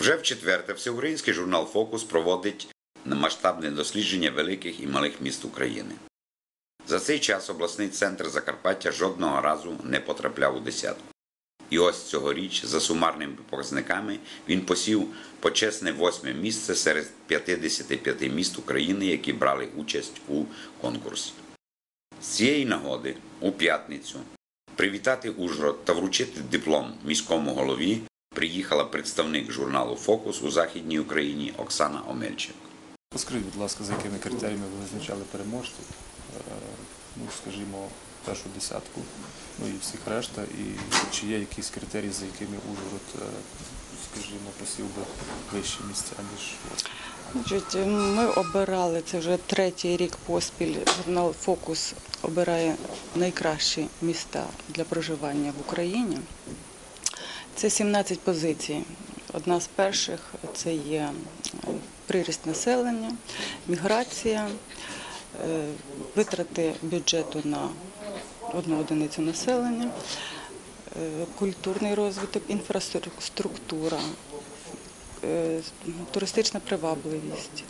Вже в четверте всеукраїнський журнал Фокус проводить масштабне дослідження великих і малих міст України. За цей час обласний центр Закарпаття жодного разу не потрапляв у десятку. І ось цьогоріч, за сумарними показниками, він посів почесне восьме місце серед 55 міст України, які брали участь у конкурсі. З цієї нагоди у п'ятницю привітати Ужгород та вручити диплом міському голові приїхала представник журналу Фокус у Західній Україні Оксана Омельчик. Скажіть, будь ласка, за якими критеріями ви визначали переможців? Е, Ну, скажімо, першу десятку, ну і всіх решта, і чи є якісь критерії, за якими Ужгород, е, скажімо, посів би вищі місця, ніж? Значить, ми обирали це вже третій рік поспіль. Журнал Фокус обирає найкращі міста для проживання в Україні. Це 17 позицій. Одна з перших це є приріст населення, міграція, е, витрати бюджету на одну одиницю населення, е, культурний розвиток, інфраструктура, е, туристична привабливість,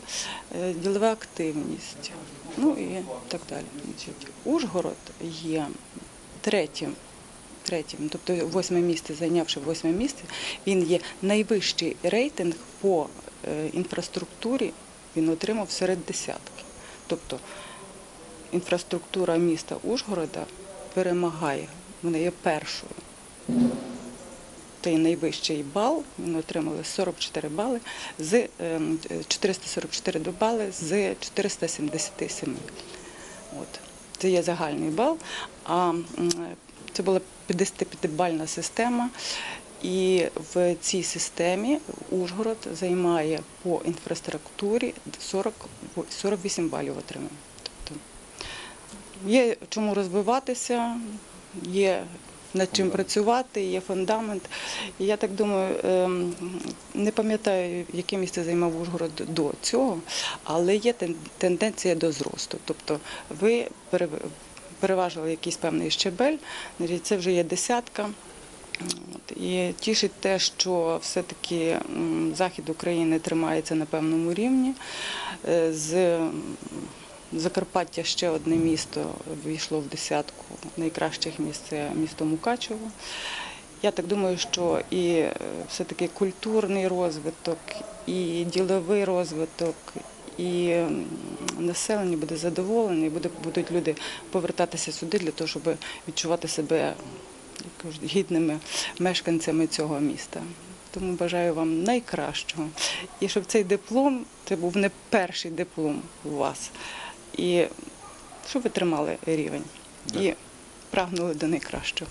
ділова активність, ну і так далі. Ужгород є третім. Третім, тобто восьме місце, зайнявши восьме місце, він є найвищий рейтинг по е, інфраструктурі, він отримав серед десятки. Тобто інфраструктура міста Ужгорода перемагає, вона є першою той найвищий бал, ми отримали 44 бали з ем, 444 бали з 477. От. Це є загальний бал. А це була 55-бальна система. І в цій системі Ужгород займає по інфраструктурі 40, 48 балів отримав. Тобто є чому розвиватися, є над чим працювати, є фундамент. І я так думаю, ем, не пам'ятаю, яке місце займав Ужгород до цього, але є тенденція до зросту. Тобто ви пере- переважили якийсь певний щебель, це вже є десятка. І тішить те, що все-таки захід України тримається на певному рівні. Е, З Закарпаття ще одне місто війшло в десятку найкращих міст це місто Мукачево. Я так думаю, що і е, все-таки культурний розвиток, і діловий розвиток, і населення буде задоволене, і будуть люди повертатися сюди для того, щоб відчувати себе гідними мешканцями цього міста. Тому бажаю вам найкращого. І щоб цей диплом, це був не перший диплом у вас. І щоб ви тримали рівень і прагнули до найкращого.